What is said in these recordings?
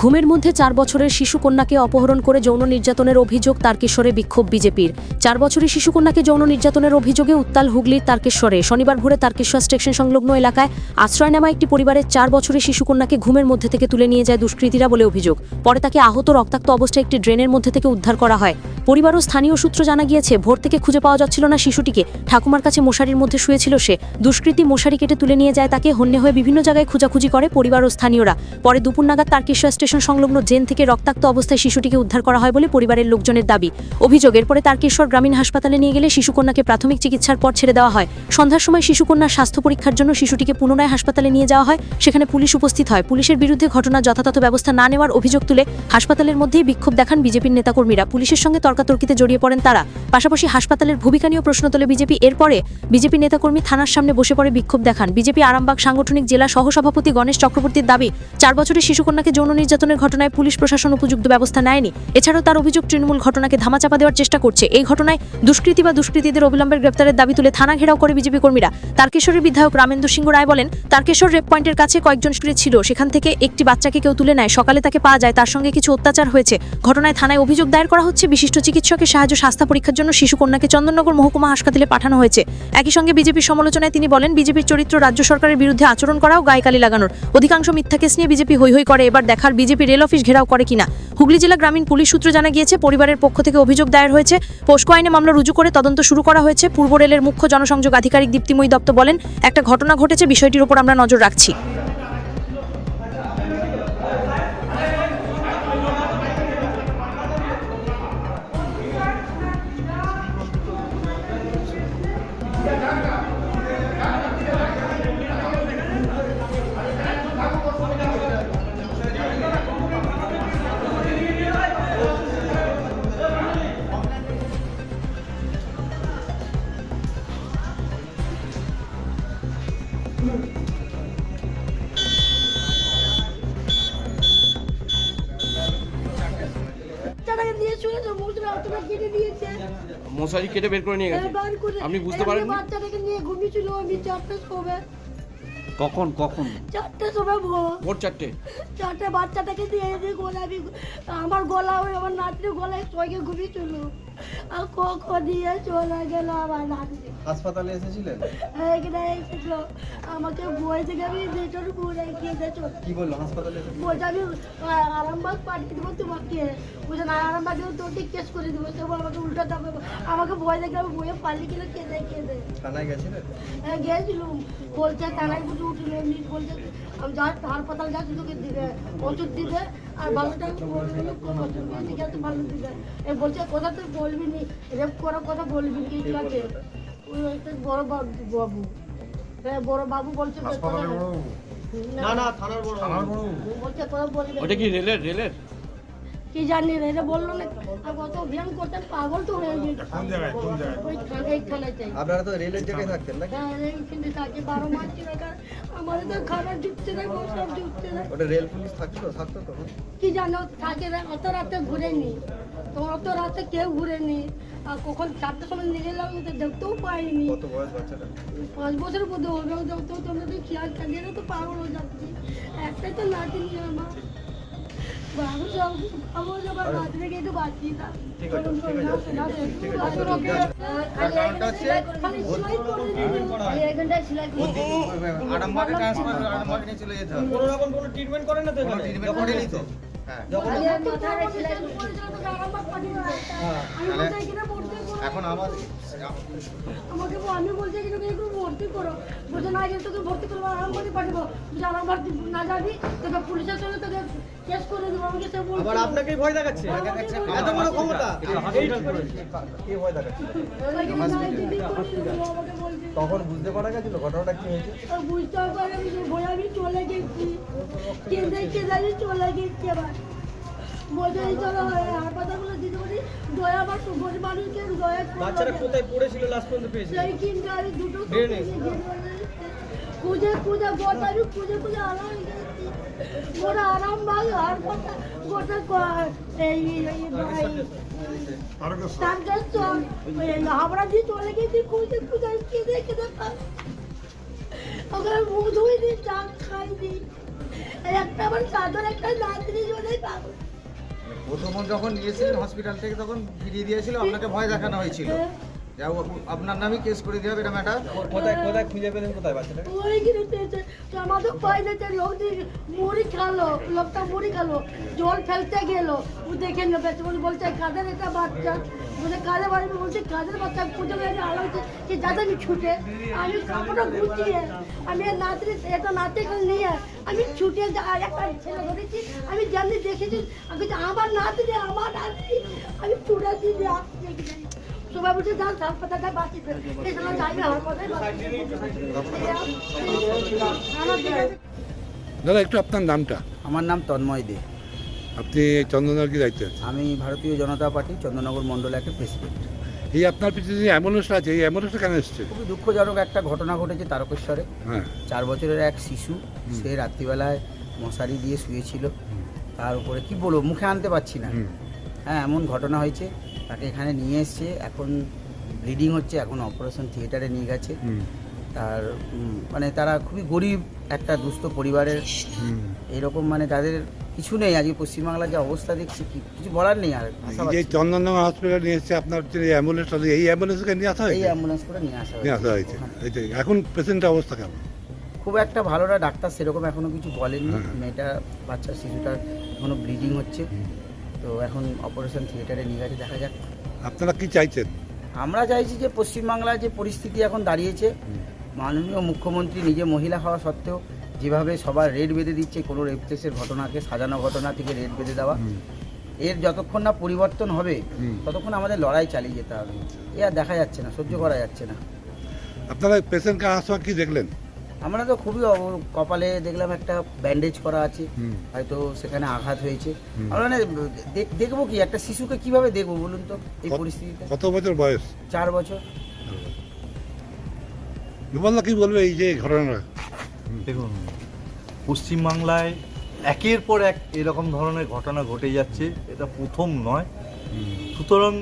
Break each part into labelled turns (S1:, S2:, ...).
S1: ঘুমের মধ্যে চার বছরের শিশুকন্যাকে অপহরণ করে যৌন নির্যাতনের অভিযোগ তারকেশ্বরে বিক্ষোভ বিজেপির। চার বছরের শিশুকন্যাকে যৌন নির্যাতনের অভিযোগে উত্তাল হুগলির তারকেশ্বরে। শনিবার ভোরে তারকেশ্বর স্টেশন সংলগ্ন এলাকায় আশ্রয় নেওয়া একটি পরিবারের চার বছরের শিশুকন্যাকে ঘুমের মধ্যে থেকে তুলে নিয়ে যায় দুষ্কৃতীরা বলে অভিযোগ। পরে তাকে আহত রক্তাক্ত অবস্থায় একটি ড্রেনের মধ্যে থেকে উদ্ধার করা হয়। পরিবার ও স্থানীয় সূত্র জানা গিয়েছে, ভোর থেকে খুঁজে পাওয়া যাচ্ছিল না শিশুটিকে। ঠাকুমার কাছে মশারির মধ্যে শুয়েছিল সে। দুষ্কৃতী মশারি কেটে তুলে নিয়ে যায় তাকে, হন্যে হয়ে বিভিন্ন জায়গায় খোঁজাখুঁজি করে পরিবার ও স্থানীয়রা। পরে দুপুর নাগাদ তারকেশ্বর স্টেশন সংলগ্ন জেন থেকে রক্তাক্ত অবস্থায় শিশুটিকে উদ্ধার করা হয় বলে পরিবারের লোকজনের দাবি। অভিযোগ, এরপরে তারকেশ্বর গ্রামীণ হাসপাতালে নিয়ে গেলে শিশুকন্যাকে প্রাথমিক চিকিৎসার পর ছেড়ে দেওয়া হয়। সন্ধ্যার সময় শিশুকন্যার স্বাস্থ্য পরীক্ষার জন্য শিশুটিকে পুনরায় হাসপাতালে নিয়ে যাওয়া হয়, সেখানে পুলিশ উপস্থিত হয়। পুলিশের বিরুদ্ধে ঘটনা যথাযথ ব্যবস্থা না নেওয়ার অভিযোগ তুলে হাসপাতালের মধ্যেই বিক্ষোভ দেখান বিজেপির নেতাকর্মীরা। পুলিশের সঙ্গে তর্কাতর্কিতে জড়িয়ে পড়েন তারা। পাশাপাশি হাসপাতালের ভূমিকা নিয়েও প্রশ্ন তোলে বিজেপি। এরপরে বিজেপি নেতাকর্মী থানার সামনে বসে পড়ে বিক্ষোভ দেখান। বিজেপি আরামবাগ সাংগঠনিক জেলা সহসভাপতি গণেশ চক্রবর্তীর দাবি, চার বছরের শিশুকন্যাকে যৌন নির্যাতনের ঘটনায় পুলিশ প্রশাসন উপযুক্ত ব্যবস্থা নেয়নি। এছাড়াও তার অভিযোগ, তৃণমূল ঘটনাকে ধামাচাপা দেওয়ার চেষ্টা করছে। এই ঘটনায় দুষ্কৃতী বা দুষ্কৃতীদের অবিলম্বের গ্রেপ্তারের দাবি তুলে থানা ঘেরাও করে বিজেপি কর্মীরা। তারকেশ্বরের বিধায়ক রামেন্দ্র সিংহ রায় বলেন, তারকেশ্বর রেপ পয়েন্টের কাছে কয়েকজন স্ত্রী ছিল। সেখান থেকে একটি বাচ্চাকে কেউ তুলে নেয়। সকালে তাকে পাওয়া যায়। তার সঙ্গে কিছু অত্যাচার হয়েছে। ঘটনায় থানায় অভিযোগ দায়ের করা হচ্ছে, বিশিষ্ট চিকিৎসকের সাহায্য স্বাস্থ্য পরীক্ষার জন্য শিশুকন্যাকে চন্দননগর মহকুমা হাসপাতালে পাঠানো হয়েছে। একই সঙ্গে বিজেপির সমালোচনায় তিনি বলেন, বিজেপির চরিত্র রাজ্য সরকারের বিরুদ্ধে আচরণ করাও গায়কালি লাগানোর। অধিকাংশ মিথ্যা কেস নিয়ে বিজেপি হৈ হৈ করে। এবার দেখার বিজেপি রেল অফিস ঘেরাও করে কিনা। হুগলি জেলা গ্রামীণ পুলিশ সূত্র জানা গিয়েছে, পরিবারের পক্ষ থেকে অভিযোগ দায়ের হয়েছে। পোস্কো আইনে মামলা রুজু করে তদন্ত শুরু করা হয়েছে। পূর্ব রেলের মুখ্য জনসংযোগ আধিকারিক দীপ্তিময়ী দত্ত বলেন, একটা ঘটনা ঘটেছে, বিষয়টির উপর আমরা নজর রাখছি।
S2: মশারি কেটে বের করে নিয়ে গেছে। আপনি বুঝতে পারেন?
S3: বাচ্চাটাকে নিয়ে ঘুমিয়েছিল আমি চারটের সময়
S2: কখন কখন?
S3: চারটে সময় ভোর।
S2: ভোর চারটে।
S3: চারটে বাচ্চাটাকে দিয়ে দিয়ে গলা আমি আমার গলা ওই আমার নাতির গলায় সঙ্গে ঘুমিয়েছিল। আর কখন দিয়ে চলে গেল আমার নাতনি
S4: হাসপাতালে এসেছিলেন?
S3: এখানে এসেছিল। আমাকে বই থেকে আমি ভেতর ঘুরে গিয়ে গেছো
S4: কি বলল? হাসপাতালে
S3: বলছে আমি আরামবাগ পাঠিয়ে দেবো তোমাকে। বলছে না আরামবাগে তোকে কেস করে দেবো। তবু আমাকে উল্টো দেবে আমাকে দেখে আমি বইয়ে পালিয়ে গেলে কেঁদে কেঁদে
S4: থানায় গেছিলেন
S3: হ্যাঁ, গেছিলাম। বলছে থানায় বুঝে উঠল বলছে আমি যা হাসপাতাল যাই শুধু দিবে ওষুধ দিবে আর ভালোটা দিকে তো বালু দিবে এ বলছে কথা তুই বলবি নি রেপ করার কথা বলবি কি ঠিক আছে? ওই একটা বড় বাবু বাবু। হ্যাঁ বড় বাবু বলছে না না থানার বড় বলছে কথা বলবি
S2: ওটা কি রেলের রেলের?
S3: কি জানি রে এটা বলল না আর কত অভিযান করতে পাগল তো হয়ে গেছে। ওই এই
S4: আপনারা তো রেলের জায়গায় থাকতেন নাকি?
S3: হ্যাঁ, এইখানে থাকে বারো মাস এলাকার আমাদের তো খাবার ঢুকতে দেয় সব ঢুকতে দেয়
S4: ওটা রেল পুলিশ থাকতো থাকতো তখন?
S3: কি জানো থাকে না অত রাতে ঘুরেনি। তো অত রাতে কেউ ঘুরেনি। আর কখন চারটের সময় নিয়ে গেলাম তো দেখতেও পাইনি।
S4: কত বয়স বাচ্চাটা?
S3: পাঁচ বছরের মধ্যে হবে তো তোমরা তো খেয়াল কাটিয়ে তো পাগল হয়ে যাচ্ছি। একটাই তো নাতি নিয়ে আমার।
S4: ট্রিটমেন্ট করে না তো করেনি তো হ্যাঁ এখন আমার
S3: আমাকে বল- আমি বলছি কি তুমি একটু ভর্তি করো। বলছে না গেলে তোকে ভর্তি করব আরাম করে পাঠাবো বলছে আরাম ভর্তি না যাবি তোকে পুলিশের সঙ্গে তোকে কেস করে দেবো আমাকে সে বলছে।
S4: আবার আপনাকেই ভয় দেখাচ্ছে? এত বড় ক্ষমতা? কে ভয় দেখাচ্ছে?
S3: দিদি
S4: তখন বুঝতে পারা গেছিল ঘটনাটা কি হয়েছে?
S3: আর বুঝতে পারে ভয় আমি চলে গেছি। কেঁদে কেঁদে চলে গেছি এবার। বলছে চলো হাসপাতালগুলো দিতে পারি। দয়া আমার গরিব মানুষকে দয়া করো।
S4: বাচ্চারা কোথায় পড়েছিল লাস্ট পর্যন্ত পেয়েছে?
S3: সেই কিনতে আমি দুটো
S4: ড্রেনে?
S3: খুঁজে খুঁজে গোটা আমি খুঁজে খুঁজে আরাম গোটা আর গোটা গোটা এই হাবড়া দিয়ে চলে। গেছি খুঁজে খুঁজে কেঁদে কেঁদে ওখানে মুখ ধুই দিই চা এই একটা আমার চাদর একটা নাতনি জন্য পাবো
S4: প্রথম যখন নিয়েছিলেন হসপিটাল থেকে তখন ফিরিয়ে দিয়েছিল আপনাকে ভয় দেখানো হয়েছিল। আপনার নামে কেস করে দেওয়া হবে এটা ম্যাটার কোথায় কোথায় খুঁজে পেলেন? কোথায় বাচ্চাটাকে?
S3: ওই কিনে পেয়েছে আমাদের লোক দিয়ে মুড়ি খালো লোকটা মুড়ি খালো জল ফেলতে গেল। ও দেখে বলে বলছে কাদের এটা বাচ্চা? বলে কাদের বাড়ি? বলছে কাদের বাচ্চা? খুঁজে গেলে আলো যে যাতে আমি ছুটে আমি কাপড়টা গুছিয়ে আমি আর নাতি এটা নাতি নিয়ে আমি ছুটে যা- আর একটা ছেলে ধরেছি আমি জানি দেখেছি আমি বলছি, আমার নাতি আমার নাতি আমি ছুটে দিয়ে যান যাইবে
S5: দাদা একটু আপনার নামটা?
S6: আমার নাম তন্ময় দে।
S5: আপনি চন্দননগর কি দায়িত্বে আছেন?
S6: আমি ভারতীয় জনতা পার্টি চন্দ্রনগর মণ্ডল একের প্রেসিডেন্ট।
S5: এই আপনার পিছনে যে অ্যাম্বুলেন্সটা আছে এই অ্যাম্বুলেন্সটা কেন এসছে?
S6: খুবই দুঃখজনক একটা ঘটনা ঘটেছে তারকেশ্বরে।
S5: হ্যাঁ।
S6: চার বছরের এক শিশু সে রাত্রিবেলায় মশারি দিয়ে শুয়েছিল। তার উপরে কি বলব মুখে আনতে পারছি না। হ্যাঁ এমন ঘটনা হয়েছে। তাকে এখানে নিয়ে এসছে। এখন ব্লিডিং হচ্ছে এখন অপারেশন থিয়েটারে নিয়ে গেছে। তার মানে তারা খুবই গরিব একটা দুস্থ পরিবারের। এরকম মানে তাদের কিছু নেই। আজকে পশ্চিমবাংলার যে অবস্থা দেখছি কিছু বলার নেই আর
S5: এই যে। চন্দননগর হসপিটাল নিয়ে এসছে আপনার যে অ্যাম্বুলেন্সটা এই অ্যাম্বুলেন্সকে নিয়ে আসা
S6: এই অ্যাম্বুলেন্স করে নিয়ে আসা
S5: নিয়ে আসা হয়েছে।
S6: ওখানে।
S5: এই যে এখন পেশেন্টের অবস্থা কেমন?
S6: খুব একটা ভালো না। ডাক্তার সেরকম এখনও কিছু বলেননি।
S5: হ্যাঁ।
S6: মেয়েটা বাচ্চা শিশুটার এখনও ব্লিডিং হচ্ছে। তো এখন অপারেশন থিয়েটারে নিয়ে গেছে দেখা যাক।
S5: আপনারা কি চাইছেন?
S6: আমরা চাইছি যে পশ্চিমবাংলার যে পরিস্থিতি এখন দাঁড়িয়েছে মাননীয় মুখ্যমন্ত্রী নিজে মহিলা হওয়া সত্ত্বেও যেভাবে সবার রেড বেঁধে দিচ্ছে কোনো রেপকেসের ঘটনাকে সাজানো ঘটনা থেকে রেড বেঁধে দেওয়া এর যতক্ষণ না পরিবর্তন হবে ততক্ষণ আমাদের লড়াই চালিয়ে যেতে হবে। এ আর দেখা যাচ্ছে না সহ্য করা যাচ্ছে না।
S5: আপনারা পেশেন্টকে সময় কি দেখলেন?
S6: আমরা তো খুবই কপালে দেখলাম একটা ব্যান্ডেজ করা আছে হয়তো সেখানে আঘাত হয়েছে। আমরা মানে দেখব কি একটা শিশুকে কীভাবে দেখব বলুন তো এই পরিস্থিতিতে?
S5: কত বছর বয়স?
S6: চার বছর।
S5: বিমলদা কি বলবে এই যে ঘটনাটা?
S7: দেখুন পশ্চিমবাংলায় একের পর এক এরকম ধরনের ঘটনা ঘটে যাচ্ছে এটা প্রথম নয়। সুতরাং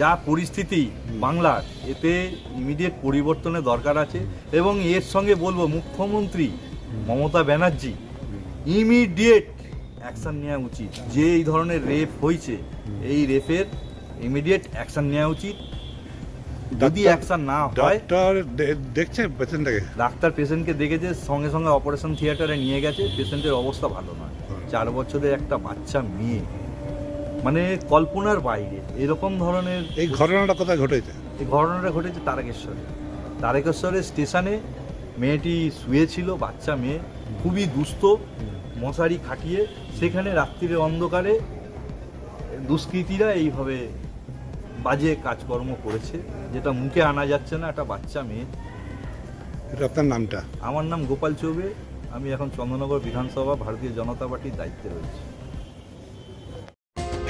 S7: যা পরিস্থিতি বাংলার এতে ইমিডিয়েট পরিবর্তনের দরকার আছে এবং এর সঙ্গে বলব মুখ্যমন্ত্রী মমতা ব্যানার্জি ইমিডিয়েট অ্যাকশান নেওয়া উচিত। যে এই ধরনের রেপ হয়েছে এই রেপের ইমিডিয়েট অ্যাকশান নেওয়া উচিত। যদি অ্যাকশন না হয়
S5: দেখছে পেশেন্টটাকে?
S7: ডাক্তার পেশেন্টকে দেখেছে সঙ্গে সঙ্গে অপারেশন থিয়েটারে নিয়ে গেছে। পেশেন্টের অবস্থা ভালো নয়। চার বছরের একটা বাচ্চা মেয়ে। মানে কল্পনার বাইরে এরকম ধরনের
S5: এই ঘটনাটা কোথায় ঘটেছে?
S7: এই ঘটনাটা ঘটেছে তারকেশ্বরে। তারকেশ্বরের স্টেশনে মেয়েটি শুয়েছিল বাচ্চা মেয়ে খুবই দুস্থ মশারি খাটিয়ে সেখানে রাত্রির অন্ধকারে দুষ্কৃতীরা এইভাবে বাজে কাজকর্ম করেছে যেটা মুখে আনা যাচ্ছে না একটা বাচ্চা মেয়ে।
S5: এটা আপনার নামটা?
S7: আমার নাম গোপাল চৌবে আমি এখন চন্দ্রনগর বিধানসভা ভারতীয় জনতা পার্টির দায়িত্বে রয়েছি।